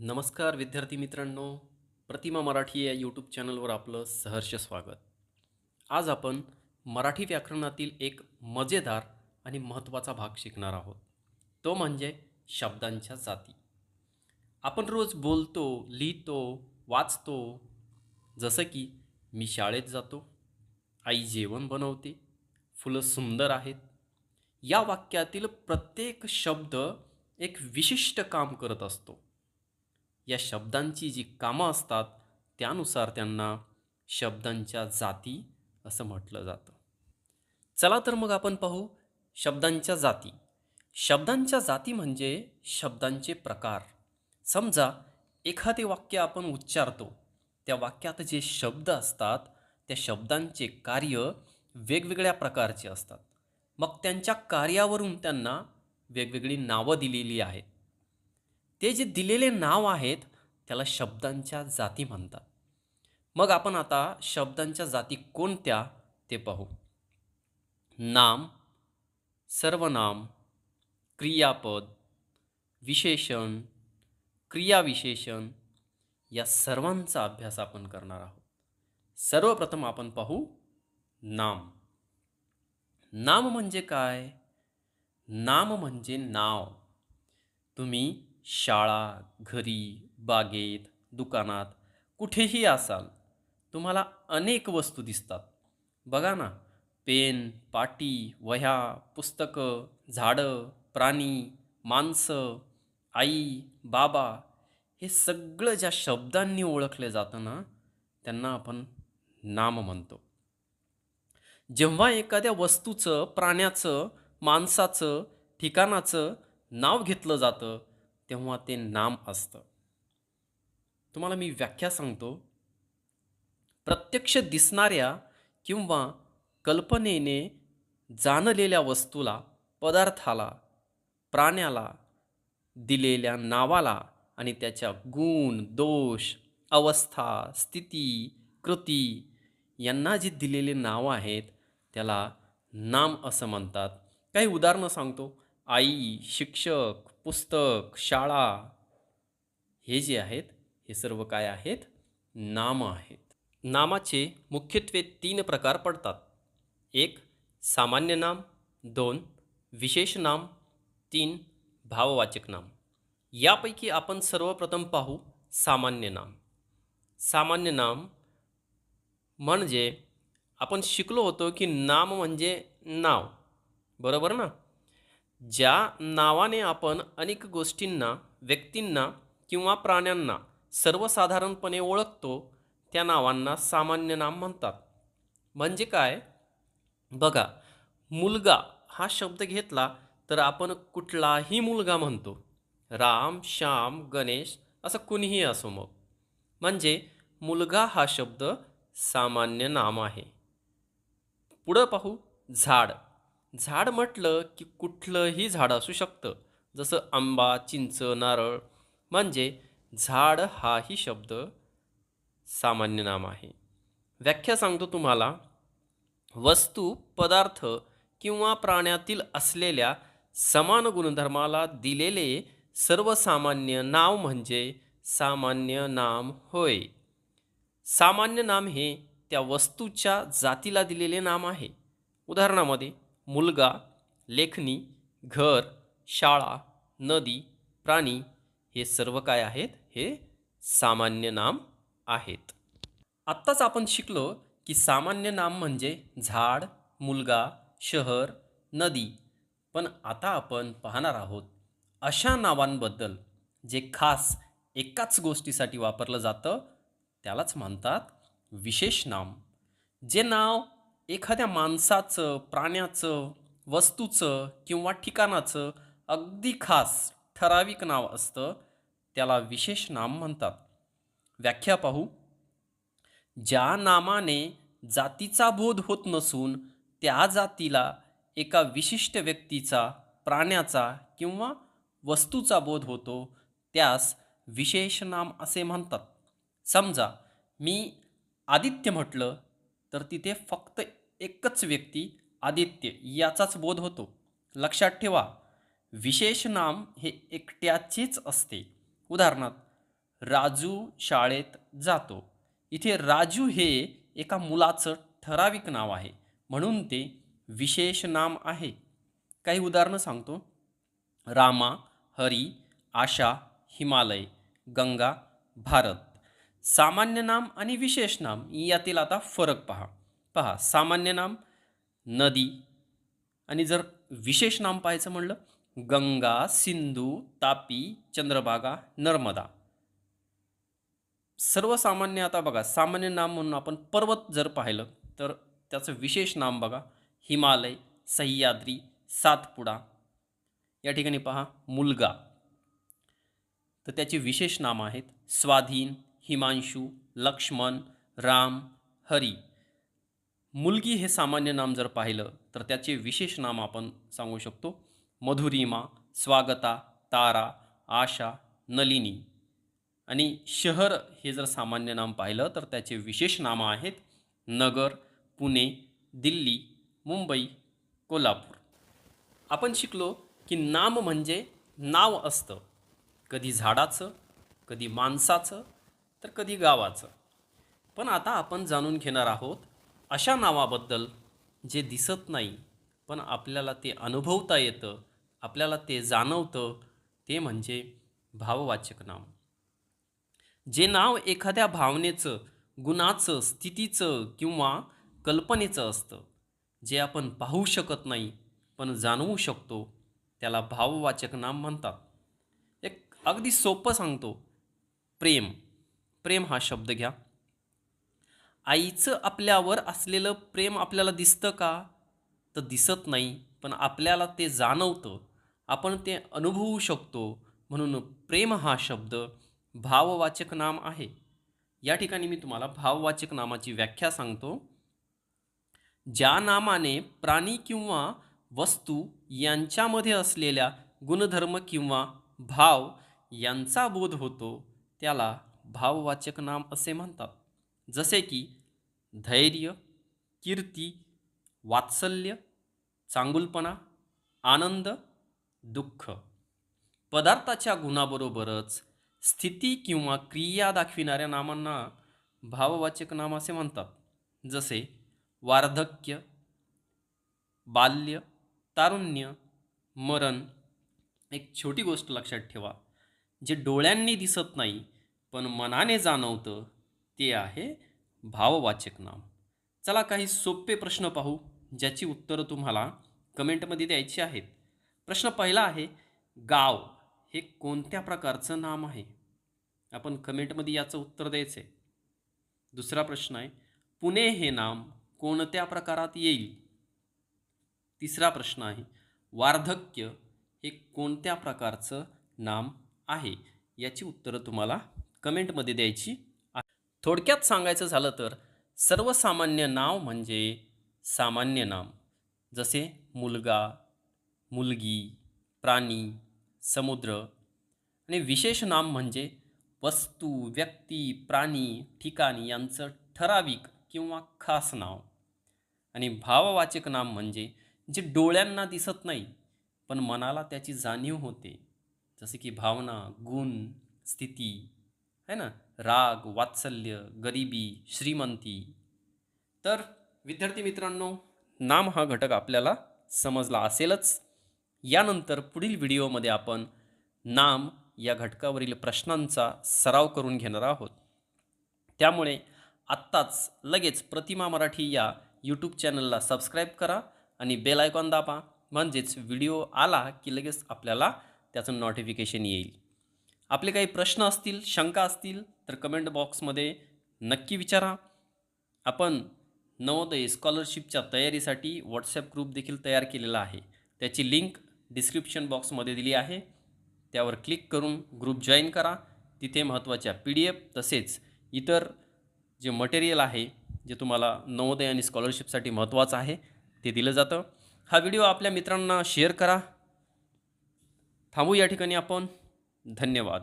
नमस्कार विद्यार्थी मित्रांनो. प्रतिमा मराठी या यूट्यूब चॅनलवर आपलं सहर्ष स्वागत. आज आपण मराठी व्याकरणातील एक मजेदार आणि महत्त्वाचा भाग शिकणार आहोत. तो म्हणजे शब्दांच्या जाती. आपण रोज बोलतो लिहितो वाचतो. जसं की मी शाळेत जातो आई जेवण बनवते फुलं सुंदर आहेत. या वाक्यातील प्रत्येक शब्द एक विशिष्ट काम करत असतो. या शब्दांची जी कामं असतात त्यानुसार त्यांना शब्दांच्या जाती असं म्हटलं जातं. चला तर मग आपण पाहू शब्दांच्या जाती. शब्दांच्या जाती म्हणजे शब्दांचे प्रकार. समजा एखादे वाक्य आपण उच्चारतो त्या वाक्यात जे शब्द असतात त्या शब्दांचे कार्य वेगवेगळ्या प्रकारचे असतात. मग त्यांच्या कार्यावरून त्यांना वेगवेगळी नावं दिलेली आहेत. ते जे दिलेले नाव आहेत त्याला शब्दांच्या जाती म्हणतात. मग आपण आता शब्दांच्या जाती कोणत्या ते पाहू. नाम सर्वनाम क्रियापद विशेषण क्रियाविशेषण या सर्वांचा अभ्यास आपण करणार आहोत. सर्वप्रथम आपण पाहू नाम. नाम म्हणजे काय? नाम म्हणजे नाव. तुम्ही शाळा घरी बागेत दुकानात कुठेही असाल तुम्हाला अनेक वस्तू दिसतात. बघा ना पेन पाटी वह्या पुस्तकं झाडं प्राणी माणसं आई बाबा हे सगळं ज्या शब्दांनी ओळखले जातं ना त्यांना आपण नाम म्हणतो. जेव्हा एखाद्या वस्तूचं प्राण्याचं माणसाचं ठिकाणाचं नाव घेतलं जातं तेव्हा ते नाम असतं. तुम्हाला मी व्याख्या सांगतो. प्रत्यक्ष दिसणाऱ्या किंवा कल्पनेने जाणलेल्या वस्तूला पदार्थाला प्राण्याला दिलेल्या नावाला आणि त्याच्या गुण दोष अवस्था स्थिती कृती यांना जी दिलेले नावं आहेत त्याला नाम असं म्हणतात. काही उदाहरणं सांगतो. आई शिक्षक पुस्तक शाळा हे जे आहेत हे सर्व काय आहेत? नाम आहेत. नामाचे मुख्यत्वे तीन प्रकार पडतात. एक सामान्य नाम. दोन विशेष नाम. तीन भाववाचक नाम. यापैकी आपण सर्वप्रथम पाहू सामान्य नाम. सामान्य नाम म्हणजे आपण शिकलो होतो की नाम म्हणजे नाव. बरोबर ना? ज्या नावाने आपण अनेक गोष्टींना व्यक्तींना किंवा प्राण्यांना सर्वसाधारणपणे ओळखतो त्या नावांना सामान्य नाम म्हणतात. म्हणजे काय? बघा मुलगा हा शब्द घेतला तर आपण कुठलाही मुलगा म्हणतो. राम श्याम गणेश असं कुणीही असो मग. म्हणजे मुलगा हा शब्द सामान्य नाम आहे. पुढं पाहू झाड. झाड म्हटलं की कुठलंही झाड असू शकतं. जसं आंबा चिंच नारळ. म्हणजे झाड हाही शब्द सामान्य नाम आहे. व्याख्या सांगतो तुम्हाला. वस्तू पदार्थ किंवा प्राण्यातील असलेल्या समान गुणधर्माला दिलेले सर्वसामान्य नाव म्हणजे सामान्य नाम होय. सामान्य नाम हे त्या वस्तूच्या जातीला दिलेले नाम आहे. उदाहरणामध्ये मुलगा लेखणी घर शाळा नदी प्राणी हे सर्व काय आहेत? हे सामान्य नाम आहेत. आत्ताच आपण शिकलो की सामान्य नाम म्हणजे झाड मुलगा शहर नदी. पण आता आपण पाहणार आहोत अशा नावांबद्दल जे खास एकाच गोष्टीसाठी वापरलं जातं त्यालाच म्हणतात विशेष नाम. जे नाव एखाद्या माणसाचं प्राण्याचं वस्तूचं किंवा ठिकाणाचं अगदी खास ठराविक नाव असतं त्याला विशेष नाम म्हणतात. व्याख्या पाहू. ज्या नामाने जातीचा बोध होत नसून त्या जातीला एका विशिष्ट व्यक्तीचा प्राण्याचा किंवा वस्तूचा बोध होतो त्यास विशेष नाम असे म्हणतात. समजा मी आदित्य म्हटलं तर तिथे फक्त एकच व्यक्ती आदित्य याचाच बोध होतो. लक्षात ठेवा विशेष नाम हे एकट्याचेच असते. उदाहरणार्थ राजू शाळेत जातो. इथे राजू हे एका मुलाचं ठराविक नाव आहे. म्हणून ते विशेष नाम आहे. काही उदाहरणं सांगतो. रामा हरी आशा हिमालय गंगा भारत. सामान्य नाम आणि विशेष नाम यातील आता फरक पहा. पहा सामान्य नाम नदी. आणि जर विशेष नाम पाहायचं म्हणलं गंगा सिंधू तापी चंद्रभागा नर्मदा. सर्वसामान्य आता बघा सामान्य नाम म्हणून आपण पर्वत जर पाहिलं तर त्याचं विशेष नाम बघा हिमालय सह्याद्री सातपुडा. या ठिकाणी पहा मुलगा. तर त्याची विशेष नामं आहेत स्वाधीन हिमांशू लक्ष्मण राम हरी. मुलगी हे सामान्य नाम जर पाहिलं तर त्याचे विशेष नाम आपण सांगू शकतो. मधुरिमा स्वागता तारा आशा नलिनी. आणि शहर हे जर सामान्य नाम पाहिलं तर त्याचे विशेष नामं आहेत नगर पुणे दिल्ली मुंबई कोल्हापूर. आपण शिकलो की नाम म्हणजे नाव असतं. कधी झाडाचं कधी माणसाचं तर कधी गावाचं. पण आता आपण जाणून घेणार आहोत अशा नावाबद्दल जे दिसत नाही पण आपल्याला ते अनुभवता येतं आपल्याला ते जाणवतं ते म्हणजे भाववाचक नाम. जे नाव एखाद्या भावनेचं गुणाचं स्थितीचं किंवा कल्पनेचं असतं जे आपण पाहू शकत नाही पण जाणवू शकतो त्याला भाववाचक नाम म्हणतात. एक अगदी सोपं सांगतो प्रेम. प्रेम हा शब्द घ्या. आईचं आपल्यावर असलेलं प्रेम आपल्याला दिसतं का? तर दिसत नाही पण आपल्याला ते जाणवतं. आपण ते अनुभवू शकतो. म्हणून प्रेम हा शब्द भाववाचक नाम आहे. या ठिकाणी मी तुम्हाला भाववाचक नामाची व्याख्या सांगतो. ज्या नामाने प्राणी किंवा वस्तू यांच्यामध्ये असलेल्या गुणधर्म किंवा भाव यांचा बोध होतो त्याला भाववाचक नाम असे म्हणतात. जसे की धैर्य कीर्ती वात्सल्य चांगुलपणा आनंद दुःख. पदार्थाच्या गुणाबरोबरच स्थिती किंवा क्रिया दाखविणाऱ्या नामांना भाववाचक नाम असे म्हणतात. जसे वार्धक्य बाल्य तारुण्य मरण. एक छोटी गोष्ट लक्षात ठेवा जे डोळ्यांनी दिसत नाही पण मनाने जाणवतं ते आहे भाववाचक नाम. चला काही सोपे प्रश्न पाहू ज्याची उत्तरं तुम्हाला कमेंटमध्ये द्यायची आहेत. प्रश्न पहिला आहे गाव हे कोणत्या प्रकारचं नाम आहे? आपण कमेंटमध्ये याचं उत्तर द्यायचं आहे दुसरा प्रश्न आहे पुणे हे नाम कोणत्या प्रकारात येईल? तिसरा प्रश्न आहे वार्धक्य हे कोणत्या प्रकारचं नाम आहे? याची उत्तरं तुम्हाला कमेंटमध्ये द्यायची थोडक्यात सांगायचं झालं तर सर्वसामान्य नाव म्हणजे सामान्य नाम. जसे मुलगा मुलगी प्राणी समुद्र. आणि विशेष नाम म्हणजे वस्तू व्यक्ती प्राणी ठिकाणी यांचं ठराविक किंवा खास नाव. आणि भाववाचक नाम म्हणजे जे डोळ्यांना दिसत नाही पण मनाला त्याची जाणीव होते. जसे की भावना गुण स्थिती है ना? राग वात्सल्य गरिबी श्रीमंती. तर विद्यार्थी मित्रांनो नाम हा घटक आपल्याला समजला असेलच. यानंतर पुढील व्हिडिओमध्ये आपण नाम या घटकावरील प्रश्नांचा सराव करून घेणार आहोत. त्यामुळे आत्ताच लगेच प्रतिमा मराठी या यूट्यूब चॅनलला सबस्क्राईब करा आणि बेल आयकॉन दाबा. म्हणजेच व्हिडिओ आला की लगेच आपल्याला त्याचं नोटिफिकेशन येईल. आपले काही प्रश्न असतील शंका असतील तर कमेंट बॉक्समध्ये नक्की विचारा. आपण नवोदय स्कॉलरशिपच्या तयारीसाठी व्हॉट्सॲप ग्रुप देखील तयार केलेला आहे. त्याची लिंक डिस्क्रिप्शन बॉक्समध्ये दिली आहे. त्यावर क्लिक करून ग्रुप जॉईन करा. तिथे महत्त्वाच्या पी डी एफ तसेच इतर जे मटेरियल आहे जे तुम्हाला नवोदय आणि स्कॉलरशिपसाठी महत्त्वाचं आहे ते दिलं जातं. हा व्हिडिओ आपल्या मित्रांना शेअर करा. थांबू या ठिकाणी आपण. धन्यवाद.